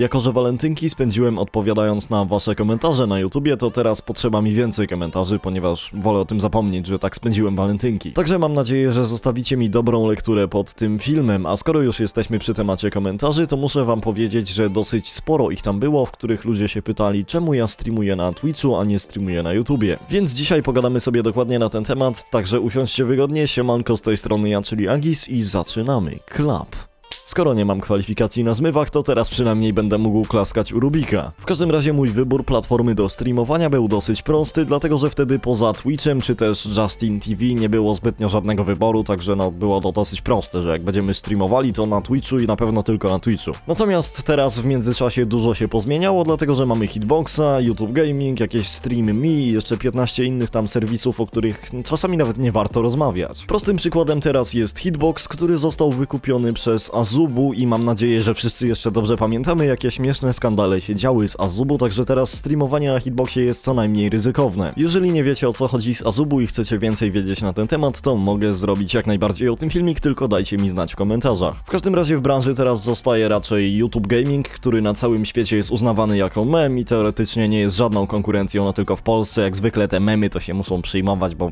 Jako, że walentynki spędziłem odpowiadając na wasze komentarze na YouTubie, to teraz potrzeba mi więcej komentarzy, ponieważ wolę o tym zapomnieć, że tak spędziłem walentynki. Także mam nadzieję, że zostawicie mi dobrą lekturę pod tym filmem, a skoro już jesteśmy przy temacie komentarzy, to muszę wam powiedzieć, że dosyć sporo ich tam było, w których ludzie się pytali, czemu ja streamuję na Twitchu, a nie streamuję na YouTubie. Więc dzisiaj pogadamy sobie dokładnie na ten temat, także usiądźcie wygodnie, siemanko z tej strony ja, czyli Agis i zaczynamy. Klap. Skoro nie mam kwalifikacji na zmywach, to teraz przynajmniej będę mógł klaskać u Rubika. W każdym razie mój wybór platformy do streamowania był dosyć prosty, dlatego że wtedy poza Twitchem czy też Justin TV nie było zbytnio żadnego wyboru, także no było to dosyć proste, że jak będziemy streamowali to na Twitchu i na pewno tylko na Twitchu. Natomiast teraz w międzyczasie dużo się pozmieniało, dlatego że mamy Hitboxa, YouTube Gaming, jakieś streamy Mi jeszcze 15 innych tam serwisów, o których czasami nawet nie warto rozmawiać. Prostym przykładem teraz jest Hitbox, który został wykupiony przez Azubu i mam nadzieję, że wszyscy jeszcze dobrze pamiętamy, jakie śmieszne skandale się działy z Azubu, także teraz streamowanie na Hitboxie jest co najmniej ryzykowne. Jeżeli nie wiecie o co chodzi z Azubu i chcecie więcej wiedzieć na ten temat, to mogę zrobić jak najbardziej o tym filmik, tylko dajcie mi znać w komentarzach. W każdym razie w branży teraz zostaje raczej YouTube Gaming, który na całym świecie jest uznawany jako mem i teoretycznie nie jest żadną konkurencją, no tylko w Polsce jak zwykle te memy to się muszą przyjmować, bo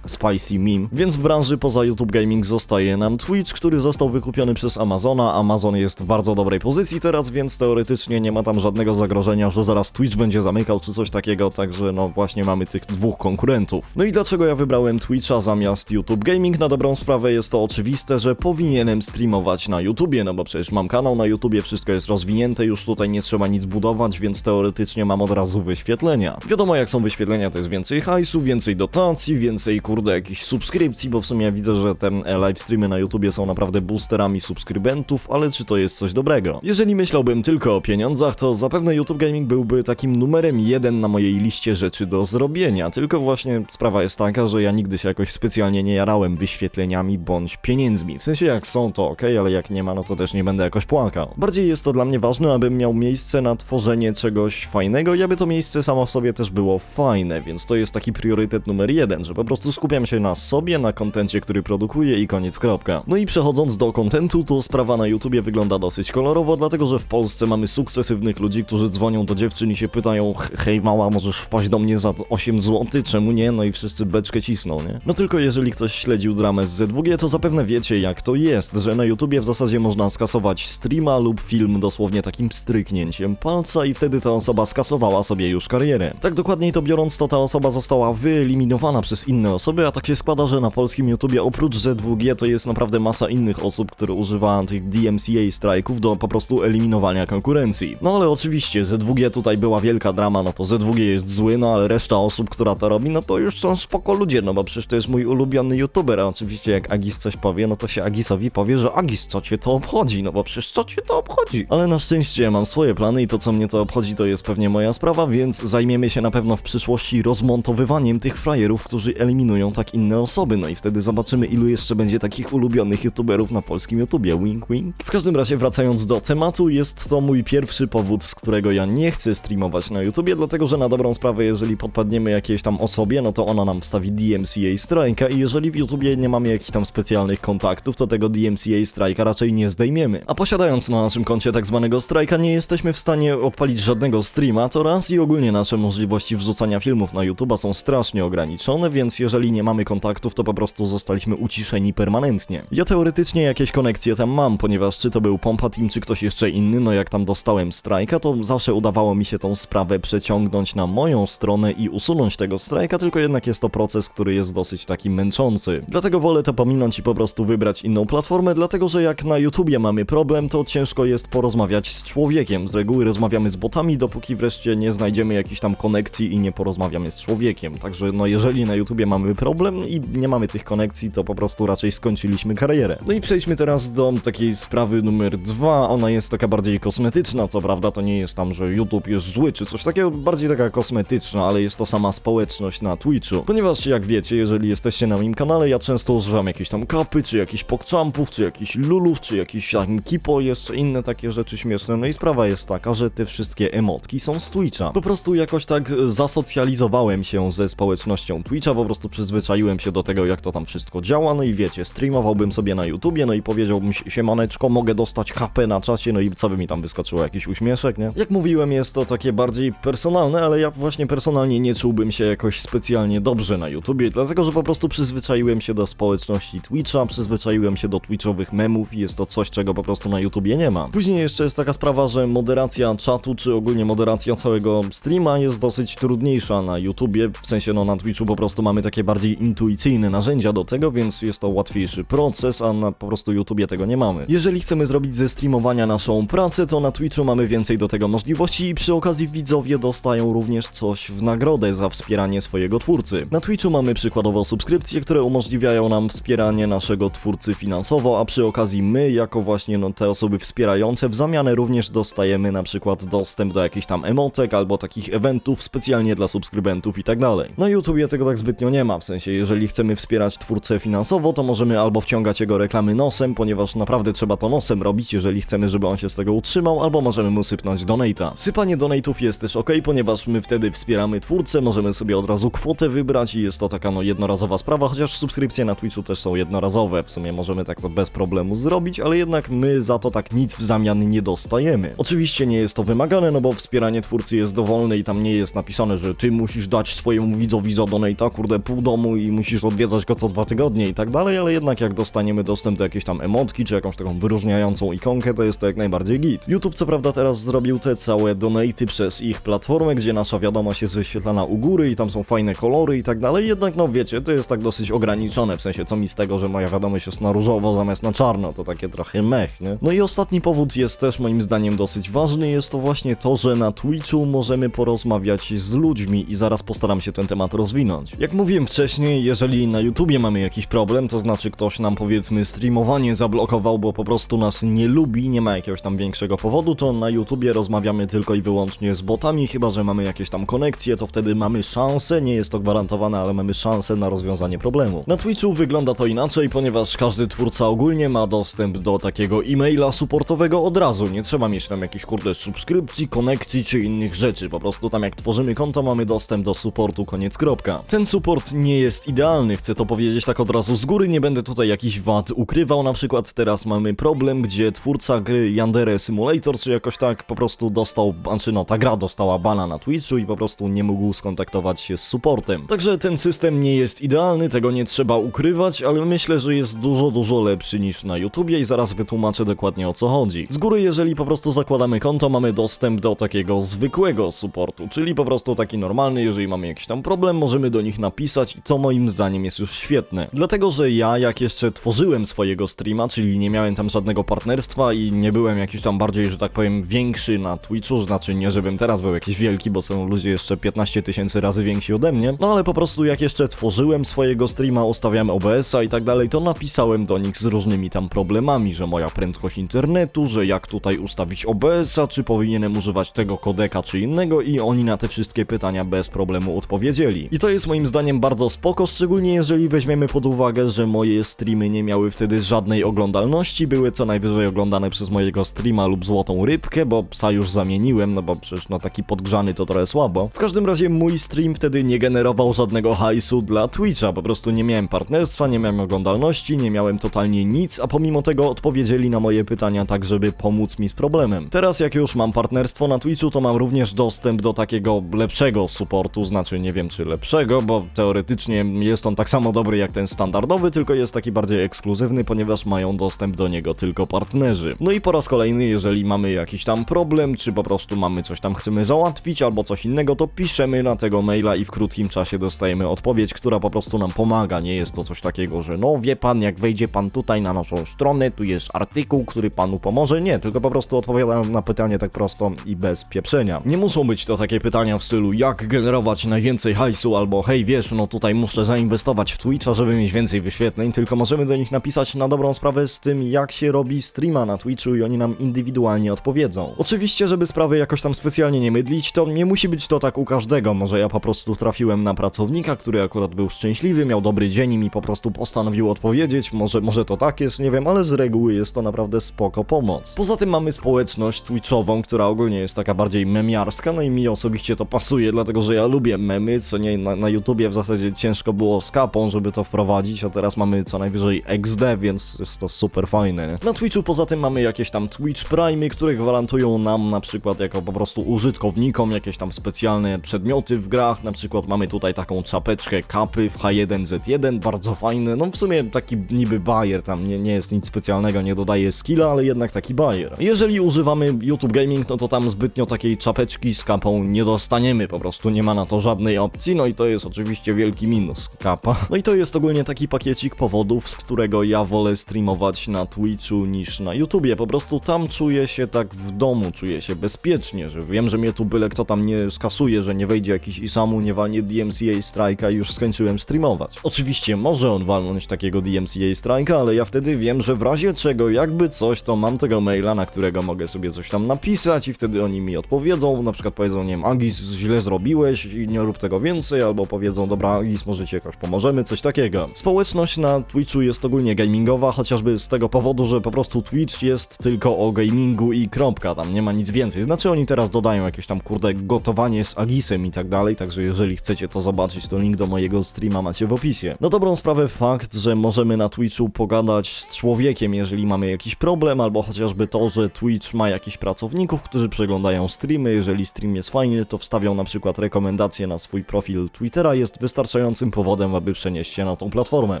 Spicy Meme. Więc w branży poza YouTube Gaming zostaje nam Twitch, który został wykupiony przez Amazona. Amazon jest w bardzo dobrej pozycji teraz, więc teoretycznie nie ma tam żadnego zagrożenia, że zaraz Twitch będzie zamykał czy coś takiego, także no właśnie mamy tych dwóch konkurentów. No i dlaczego ja wybrałem Twitcha zamiast YouTube Gaming? Na dobrą sprawę jest to oczywiste, że powinienem streamować na YouTubie, no bo przecież mam kanał na YouTubie, wszystko jest rozwinięte, już tutaj nie trzeba nic budować, więc teoretycznie mam od razu wyświetlenia. Wiadomo jak są wyświetlenia, to jest więcej hajsu, więcej dotacji, więcej kurde jakichś subskrypcji, bo w sumie ja widzę, że te e, live streamy na YouTubie są naprawdę boosterami subskrybentów, ale czy to jest coś dobrego? Jeżeli myślałbym tylko o pieniądzach, to zapewne YouTube Gaming byłby takim numerem jeden na mojej liście rzeczy do zrobienia, tylko właśnie sprawa jest taka, że ja nigdy się jakoś specjalnie nie jarałem wyświetleniami bądź pieniędzmi. W sensie jak są to ok, ale jak nie ma, no to też nie będę jakoś płakał. Bardziej jest to dla mnie ważne, abym miał miejsce na tworzenie czegoś fajnego i aby to miejsce samo w sobie też było fajne, więc to jest taki priorytet numer jeden, że po prostu skupiam się na sobie, na kontencie, który produkuję i koniec kropka. No i przechodząc do kontentu, to sprawa na YouTubie wygląda dosyć kolorowo, dlatego że w Polsce mamy sukcesywnych ludzi, którzy dzwonią do dziewczyn i się pytają hej mała, możesz wpaść do mnie za 8 zł, czemu nie? No i wszyscy beczkę cisną, nie? No tylko jeżeli ktoś śledził dramę z Z2G, to zapewne wiecie jak to jest, że na YouTubie w zasadzie można skasować streama lub film dosłownie takim stryknięciem palca i wtedy ta osoba skasowała sobie już karierę. Tak dokładniej to biorąc, to ta osoba została wyeliminowana przez inne osoby, a tak się składa, że na polskim YouTubie oprócz Z2G to jest naprawdę masa innych osób, które używają tych DMCA strajków do po prostu eliminowania konkurencji. No ale oczywiście, Z2G tutaj była wielka drama, no to Z2G jest zły, no ale reszta osób, która to robi, no to już są spoko ludzie, no bo przecież to jest mój ulubiony YouTuber, a oczywiście jak Agis coś powie, no to się Agisowi powie, że Agis, co cię to obchodzi, no bo przecież co cię to obchodzi? Ale na szczęście mam swoje plany i to co mnie to obchodzi to jest pewnie moja sprawa, więc zajmiemy się na pewno w przyszłości rozmontowywaniem tych frajerów, którzy eliminują tak inne osoby, no i wtedy zobaczymy ilu jeszcze będzie takich ulubionych YouTuberów na polskim YouTubie, wink wink. W każdym razie wracając do tematu, jest to mój pierwszy powód, z którego ja nie chcę streamować na YouTubie, dlatego że na dobrą sprawę, jeżeli podpadniemy jakiejś tam osobie, no to ona nam wstawi DMCA strajka i jeżeli w YouTubie nie mamy jakichś tam specjalnych kontaktów, to tego DMCA strajka raczej nie zdejmiemy. A posiadając na naszym koncie tak zwanego strajka, nie jesteśmy w stanie odpalić żadnego streama, to raz i ogólnie nasze możliwości wrzucania filmów na YouTuba są strasznie ograniczone, więc jeżeli nie mamy kontaktów, to po prostu zostaliśmy uciszeni permanentnie. Ja teoretycznie jakieś konekcje tam mam, ponieważ czy to był Pompa Team, czy ktoś jeszcze inny, no jak tam dostałem strajka, to zawsze udawało mi się tą sprawę przeciągnąć na moją stronę i usunąć tego strajka, tylko jednak jest to proces, który jest dosyć taki męczący. Dlatego wolę to pominąć i po prostu wybrać inną platformę, dlatego że jak na YouTubie mamy problem, to ciężko jest porozmawiać z człowiekiem. Z reguły rozmawiamy z botami, dopóki wreszcie nie znajdziemy jakiejś tam konekcji i nie porozmawiamy z człowiekiem. Także no jeżeli na YouTubie mamy problem i nie mamy tych konekcji, to po prostu raczej skończyliśmy karierę. No i przejdźmy teraz do takiej sprawy numer dwa. Ona jest taka bardziej kosmetyczna, co prawda to nie jest tam, że YouTube jest zły czy coś takiego, bardziej taka kosmetyczna, ale jest to sama społeczność na Twitchu. Ponieważ jak wiecie, jeżeli jesteście na moim kanale, ja często używam jakiejś tam kapy, czy jakichś pokczampów, czy jakichś lulów, czy jakiś tam kipo, jeszcze inne takie rzeczy śmieszne. No i sprawa jest taka, że te wszystkie emotki są z Twitcha. Po prostu jakoś tak zasocjalizowałem się ze społecznością Twitcha, po prostu przyzwyczaiłem się do tego, jak to tam wszystko działa, no i wiecie, streamowałbym sobie na YouTubie, no i powiedziałbym siemaneczko, mogę dostać HP na czacie, no i co by mi tam wyskoczyło, jakiś uśmieszek, nie? Jak mówiłem, jest to takie bardziej personalne, ale ja właśnie personalnie nie czułbym się jakoś specjalnie dobrze na YouTubie, dlatego, że po prostu przyzwyczaiłem się do społeczności Twitcha, przyzwyczaiłem się do Twitchowych memów i jest to coś, czego po prostu na YouTubie nie ma. Później jeszcze jest taka sprawa, że moderacja czatu, czy ogólnie moderacja całego streama jest dosyć trudniejsza na YouTubie, w sensie no na Twitchu po prostu mamy takie bardziej intuicyjne narzędzia do tego, więc jest to łatwiejszy proces, a na po prostu YouTubie tego nie mamy. Jeżeli chcemy zrobić ze streamowania naszą pracę, to na Twitchu mamy więcej do tego możliwości i przy okazji widzowie dostają również coś w nagrodę za wspieranie swojego twórcy. Na Twitchu mamy przykładowo subskrypcje, które umożliwiają nam wspieranie naszego twórcy finansowo, a przy okazji my, jako właśnie no, te osoby wspierające, w zamianę również dostajemy na przykład dostęp do jakichś tam emotek albo takich eventów specjalnie dla subskrybentów i tak dalej. Na YouTubie tego tak zbytnio nie ma, w sensie jeżeli chcemy wspierać twórcę finansowo, to możemy albo wciągać jego reklamy nosem, ponieważ naprawdę trzeba to nosem robić, jeżeli chcemy, żeby on się z tego utrzymał, albo możemy mu sypnąć donate'a. Sypanie donate'ów jest też ok, ponieważ my wtedy wspieramy twórcę, możemy sobie od razu kwotę wybrać i jest to taka no jednorazowa sprawa, chociaż subskrypcje na Twitchu też są jednorazowe, w sumie możemy tak to bez problemu zrobić, ale jednak my za to tak nic w zamian nie dostajemy. Oczywiście nie jest to wymagane, no bo wspieranie twórcy jest dowolne i tam nie jest napisane, że ty musisz dać swojemu widzowi za donate'a, kurde, pół domu i musisz odwiedzać go co dwa tygodnie i tak dalej, ale jednak jak dostaniemy dostęp do jakiejś tam emotki, czy jakąś taką wyróżniającą ikonkę, to jest to jak najbardziej git. YouTube co prawda teraz zrobił te całe donaty przez ich platformę, gdzie nasza wiadomość jest wyświetlana u góry i tam są fajne kolory i tak dalej, jednak no wiecie, to jest tak dosyć ograniczone, w sensie co mi z tego, że moja wiadomość jest na różowo zamiast na czarno, to takie trochę mech, nie? No i ostatni powód jest też moim zdaniem dosyć ważny, jest to właśnie to, że na Twitchu możemy porozmawiać z ludźmi i zaraz postaram się ten temat rozwinąć. Jak mówiłem wcześniej, jeżeli na YouTubie mamy jakiś problem, to znaczy ktoś nam powiedzmy streamowanie zablokował, bo po prostu nas nie lubi, nie ma jakiegoś tam większego powodu, to na YouTubie rozmawiamy tylko i wyłącznie z botami, chyba że mamy jakieś tam konekcje, to wtedy mamy szansę, nie jest to gwarantowane, ale mamy szansę na rozwiązanie problemu. Na Twitchu wygląda to inaczej, ponieważ każdy twórca ogólnie ma dostęp do takiego e-maila supportowego od razu, nie trzeba mieć tam jakichś kurde subskrypcji, konekcji czy innych rzeczy, po prostu tam jak tworzymy konto mamy dostęp do supportu, koniec kropka. Ten support nie jest idealny, chcę to powiedzieć tak od razu z góry, nie będę tutaj jakiś wad ukrywał, na przykład teraz mamy problem, gdzie twórca gry Yandere Simulator, czy jakoś tak po prostu dostał, znaczy no ta gra dostała bana na Twitchu i po prostu nie mógł skontaktować się z supportem. Także ten system nie jest idealny, tego nie trzeba ukrywać, ale myślę, że jest dużo, dużo lepszy niż na YouTubie i zaraz wytłumaczę dokładnie o co chodzi. Z góry, jeżeli po prostu zakładamy konto, mamy dostęp do takiego zwykłego supportu, czyli po prostu taki normalny, jeżeli mamy jakiś tam problem, możemy do nich napisać to moim zdaniem jest już świetne. Dlatego, że ja jak jeszcze tworzyłem swojego streama, czyli nie miałem tam żadnego partnerstwa i nie byłem jakiś tam bardziej, że tak powiem, większy na Twitchu, znaczy nie, żebym teraz był jakiś wielki, bo są ludzie jeszcze 15 tysięcy razy więksi ode mnie, no ale po prostu jak jeszcze tworzyłem swojego streama, ustawiałem OBS-a i tak dalej, to napisałem do nich z różnymi tam problemami, że moja prędkość internetu, że jak tutaj ustawić OBS-a, czy powinienem używać tego kodeka czy innego i oni na te wszystkie pytania bez problemu odpowiedzieli. I to jest moim zdaniem bardzo spoko, szczególnie jeżeli weźmiemy pod uwagę, że moje streamy nie miały wtedy żadnej oglądalności, były co najwyżej oglądane przez mojego streama lub złotą rybkę, bo psa już zamieniłem, no bo przecież no taki podgrzany to trochę słabo. W każdym razie mój stream wtedy nie generował żadnego hajsu dla Twitcha, po prostu nie miałem partnerstwa, nie miałem oglądalności, nie miałem totalnie nic, a pomimo tego odpowiedzieli na moje pytania tak, żeby pomóc mi z problemem. Teraz jak już mam partnerstwo na Twitchu, to mam również dostęp do takiego lepszego supportu, znaczy nie wiem czy lepszego, bo teoretycznie jest on tak samo dobry jak ten standardowy, tylko jest taki bardziej ekskluzywny, ponieważ mają dostęp do niego tylko partnerzy. No i po raz kolejny, jeżeli mamy jakiś tam problem, czy po prostu mamy coś tam chcemy załatwić, albo coś innego, to piszemy na tego maila i w krótkim czasie dostajemy odpowiedź, która po prostu nam pomaga. Nie jest to coś takiego, że no wie pan, jak wejdzie pan tutaj na naszą stronę, tu jest artykuł, który panu pomoże. Nie, tylko po prostu odpowiadam na pytanie tak prosto i bez pieprzenia. Nie muszą być to takie pytania w stylu, jak generować najwięcej hajsu, albo hej, wiesz, no tutaj muszę zainwestować w Twitcha, żeby mieć więcej wyświetleń, tylko możemy do nich napisać na dobrą sprawę z tym, jak się robi streama na Twitchu i oni nam indywidualnie odpowiedzą. Oczywiście, żeby sprawy jakoś tam specjalnie nie mydlić, to nie musi być to tak u każdego. Może ja po prostu trafiłem na pracownika, który akurat był szczęśliwy, miał dobry dzień i mi po prostu postanowił odpowiedzieć. Może, może to tak jest, nie wiem, ale z reguły jest to naprawdę spoko pomoc. Poza tym mamy społeczność Twitchową, która ogólnie jest taka bardziej memiarska, no i mi osobiście to pasuje, dlatego że ja lubię memy, co nie na, na YouTubie w zasadzie ciężko było z kapą, żeby to wprowadzić, a teraz mamy co najwyżej XD, więc jest to super fajne. Na Twitchu poza tym mamy jakieś tam Twitch Prime, które gwarantują nam na przykład jako po prostu użytkownikom jakieś tam specjalne przedmioty w grach, na przykład mamy tutaj taką czapeczkę kapy w H1Z1, bardzo fajne, no w sumie taki niby bajer, tam nie, nie jest nic specjalnego, nie dodaje skilla, ale jednak taki bajer. Jeżeli używamy YouTube Gaming, no to tam zbytnio takiej czapeczki z kapą nie dostaniemy, po prostu nie ma na to żadnej opcji, no i to jest oczywiście wielki minus kapa. No i to jest ogólnie taki pakiecik powodów, z którego ja wolę streamować na Twitchu niż na YouTubie, po prostu tam czuję się tak w domu, czuję się bezpiecznie, że wiem, że mnie tu byle kto tam nie skasuje, że nie wejdzie jakiś Isamu, nie walnie DMCA Strike'a i już skończyłem streamować. Oczywiście może on walnąć takiego DMCA Strike'a, ale ja wtedy wiem, że w razie czego, jakby coś, to mam tego maila, na którego mogę sobie coś tam napisać i wtedy oni mi odpowiedzą, na przykład powiedzą, nie wiem, Agis, źle zrobiłeś i nie rób tego więcej, albo powiedzą, dobra, Ci jakoś pomożemy, coś takiego. Społeczność na Twitchu jest ogólnie gamingowa, chociażby z tego powodu, że po prostu Twitch jest tylko o gamingu i kropka, tam nie ma nic więcej. Znaczy oni teraz dodają jakieś tam, kurde, gotowanie z Agisem i tak dalej, także jeżeli chcecie to zobaczyć, to link do mojego streama macie w opisie. Na dobrą sprawę fakt, że możemy na Twitchu pogadać z człowiekiem, jeżeli mamy jakiś problem, albo chociażby to, że Twitch ma jakichś pracowników, którzy przeglądają streamy, jeżeli stream jest fajny, to wstawią na przykład rekomendacje na swój profil Twittera, jest wystarczającym powodem, aby przenieść się na tą platformę.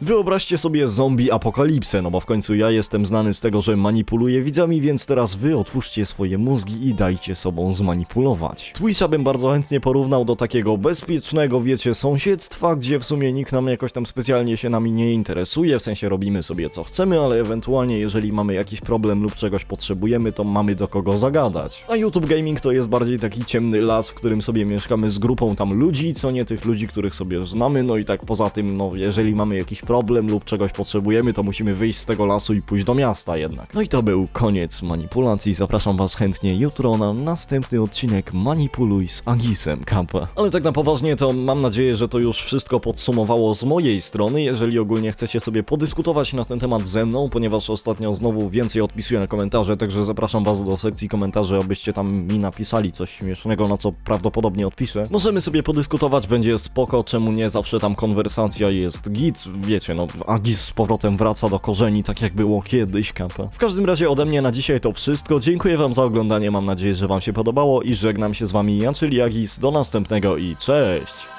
Wyobraźcie sobie zombie apokalipsę, no bo w końcu ja jestem znany z tego, że manipuluję widzami, więc teraz wy otwórzcie swoje mózgi i dajcie sobą zmanipulować. Twitcha bym bardzo chętnie porównał do takiego bezpiecznego, wiecie, sąsiedztwa, gdzie w sumie nikt nam jakoś tam specjalnie się nami nie interesuje, w sensie robimy sobie co chcemy, ale ewentualnie jeżeli mamy jakiś problem lub czegoś potrzebujemy, to mamy do kogo zagadać. A YouTube Gaming to jest bardziej taki ciemny las, w którym sobie mieszkamy z grupą tam ludzi, co nie tych ludzi, których sobie znamy, no i tak poza tym, no jeżeli mamy jakiś problem lub czegoś potrzebujemy, to musimy wyjść z tego lasu i pójść do miasta jednak. No i to był koniec manipulacji, zapraszam was chętnie jutro na następny odcinek Manipuluj z Agisem Kappa. Ale tak na poważnie to mam nadzieję, że to już wszystko podsumowało z mojej strony, jeżeli ogólnie chcecie sobie podyskutować na ten temat ze mną, ponieważ ostatnio znowu więcej odpisuję na komentarze, także zapraszam was do sekcji komentarzy, abyście tam mi napisali coś śmiesznego, na co prawdopodobnie odpiszę. Możemy sobie podyskutować, będzie spoko, czemu nie, zawsze tam konwersacja jest git, wiecie, no Agis z powrotem wraca do korzeni, tak jak było kiedyś, kappa. W każdym razie ode mnie na dzisiaj to wszystko, dziękuję wam za oglądanie, mam nadzieję, że wam się podobało i żegnam się z wami ja, czyli Agis, do następnego i cześć!